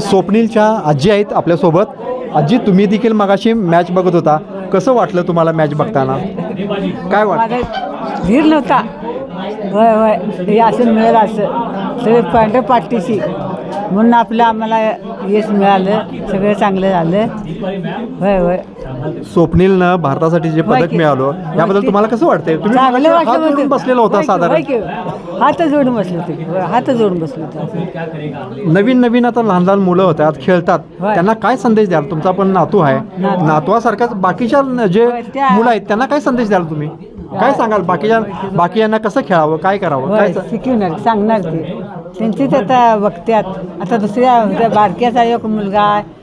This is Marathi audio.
स्वप्नीलच्या आजी आहेत आपल्यासोबत. आजी तुम्ही देखील मगाशी मॅच बघत होता. कसं वाटलं तुम्हाला मॅच बघताना? काय वाटतं धीर नव्हता. होय होय. हे असं मिळेल असं. सगळे पांढऱ्या पाठीशी. म्हणून आपलं आम्हाला यश मिळालं. सगळं चांगलं झालं. होय होय. स्वप्नीलनं भारतासाठी जे पदक. मिळालं याबद्दल. तुम्हाला कसं वाटतंय? तुम्ही चांगलं मगाशी वाटलं हात. जोडून. बसलेला होता होय की, साधारण. होय की. हात जोडून बसले होते. हात जोडून बसले होते. नवीन नवीन आता लहान लहान मुलं होतात खेळतात. त्यांना काय संदेश द्याल? तुमचा पण नातू आहे. नातू. नातवासारखाच बाकीच्या जे मुलं आहेत त्यांना काय संदेश द्याल तुम्ही? काय सांगाल? बाकीच्या बाकीयांना कसं खेळावं? काय करावं? काय शिकवणार सांगणार ते. त्यांचीच आता बघत्यात. आता दुसऱ्या बारक्याचा एक मुलगा आहे.